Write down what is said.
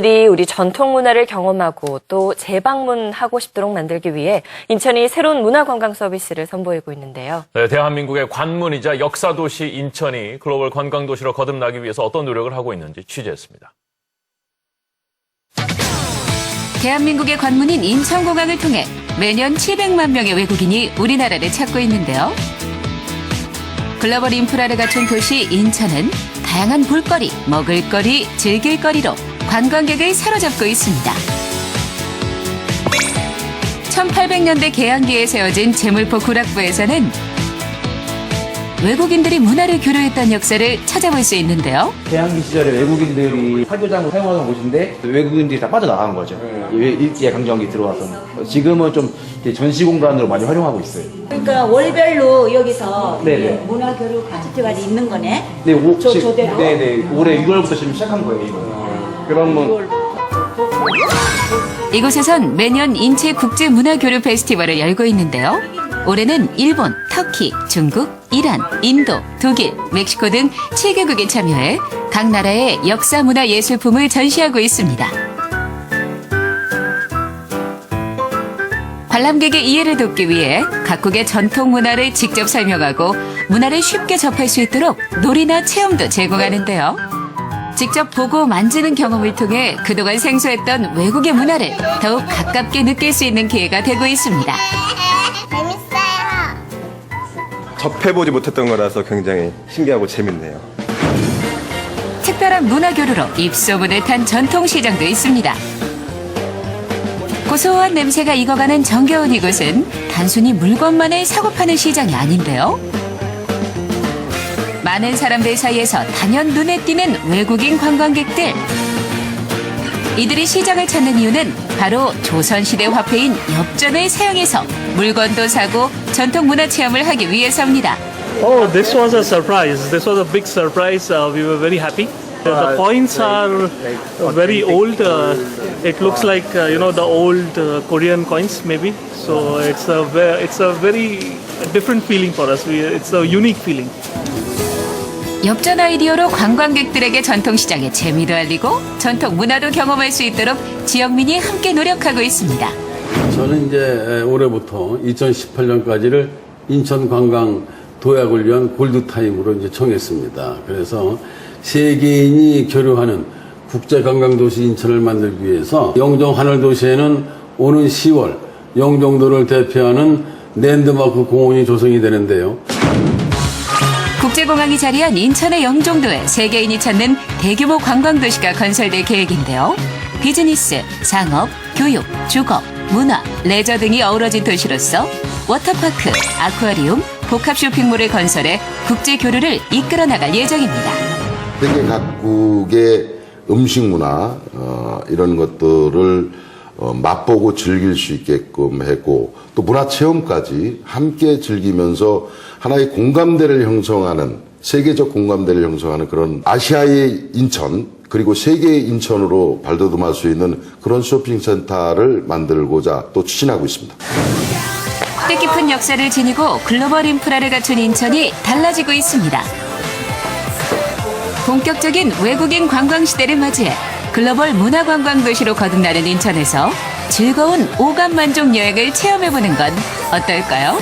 들이 우리 전통 문화를 경험하고 또 재방문하고 싶도록 만들기 위해 인천이 새로운 문화 관광 서비스를 선보이고 있는데요. 네, 대한민국의 관문이자 역사 도시 인천이 글로벌 관광 도시로 거듭나기 위해서 어떤 노력을 하고 있는지 취재했습니다. 대한민국의 관문인 인천공항을 통해 매년 700만 명의 외국인이 우리나라를 찾고 있는데요. 글로벌 인프라를 갖춘 도시 인천은 다양한 볼거리, 먹을거리, 즐길거리로 관광객을 사로잡고 있습니다. 1800년대 개항기에 세워진 제물포 구락부에서는 외국인들이 문화를 교류했던 역사를 찾아볼 수 있는데요. 대항기 시절에 외국인들이 사교장을 사용하던 곳인데 외국인들이 다 빠져나간 거죠. 일- 일제 강점기 들어와서 지금은 좀 전시 공간으로 많이 활용하고 있어요. 그러니까 월별로 여기서 네네. 이 문화 교류 파티가 있는 거네. 네, 오, 저- 지- 저대로? 네네 올해 6월부터 지금 시작한 거예요. 이거. 그러면 이곳에선 매년 인체 국제 문화 교류 페스티벌을 열고 있는데요. 올해는 일본, 터키, 중국, 이란, 인도, 독일, 멕시코 등 7개국이 참여해 각 나라의 역사 문화 예술품을 전시하고 있습니다. 관람객의 이해를 돕기 위해 각국의 전통 문화를 직접 설명하고 문화를 쉽게 접할 수 있도록 놀이나 체험도 제공하는데요. 직접 보고 만지는 경험을 통해 그동안 생소했던 외국의 문화를 더욱 가깝게 느낄 수 있는 기회가 되고 있습니다. 접해보지 못했던 거라서 굉장히 신기하고 재밌네요. 특별한 문화 교류로 입소문을 탄 전통시장도 있습니다. 고소한 냄새가 익어가는 정겨운 이곳은 단순히 물건만을 사고 파는 시장이 아닌데요. 많은 사람들 사이에서 단연 눈에 띄는 외국인 관광객들. 이들이 시장을 찾는 이유는 바로 조선시대 화폐인 엽전을 사용해서 물건도 사고 전통 문화 체험을 하기 위해서입니다. Oh, this was a surprise. This was a big surprise. Uh, we were very happy. Uh, the coins are very old. Uh, it looks like uh, you know the old uh, Korean coins, maybe. So it's a ve- it's a very different feeling for us. We, it's a unique feeling. 엽전 아이디어로 관광객들에게 전통시장의 재미도 알리고 전통 문화도 경험할 수 있도록 지역민이 함께 노력하고 있습니다. 저는 이제 올해부터 2018년까지를 인천 관광 도약을 위한 골드타임으로 이제 정했습니다. 그래서 세계인이 교류하는 국제관광도시 인천을 만들기 위해서 영종 하늘도시에는 오는 10월 영종도를 대표하는 랜드마크 공원이 조성이 되는데요. 국제공항이 자리한 인천의 영종도에 세계인이 찾는 대규모 관광도시가 건설될 계획인데요. 비즈니스, 상업, 교육, 주거, 문화, 레저 등이 어우러진 도시로서 워터파크, 아쿠아리움, 복합 쇼핑몰을 건설해 국제 교류를 이끌어 나갈 예정입니다. 세계 각국의 음식 문화 어, 이런 것들을 어, 맛보고 즐길 수 있게끔 했고 또 문화 체험까지 함께 즐기면서 하나의 공감대를 형성하는 세계적 공감대를 형성하는 그런 아시아의 인천 그리고 세계의 인천으로 발돋움할 수 있는 그런 쇼핑센터를 만들고자 또 추진하고 있습니다. 뜻깊은 역사를 지니고 글로벌 인프라를 갖춘 인천이 달라지고 있습니다. 본격적인 외국인 관광 시대를 맞이해 글로벌 문화 관광 도시로 거듭나는 인천에서 즐거운 오감 만족 여행을 체험해보는 건 어떨까요?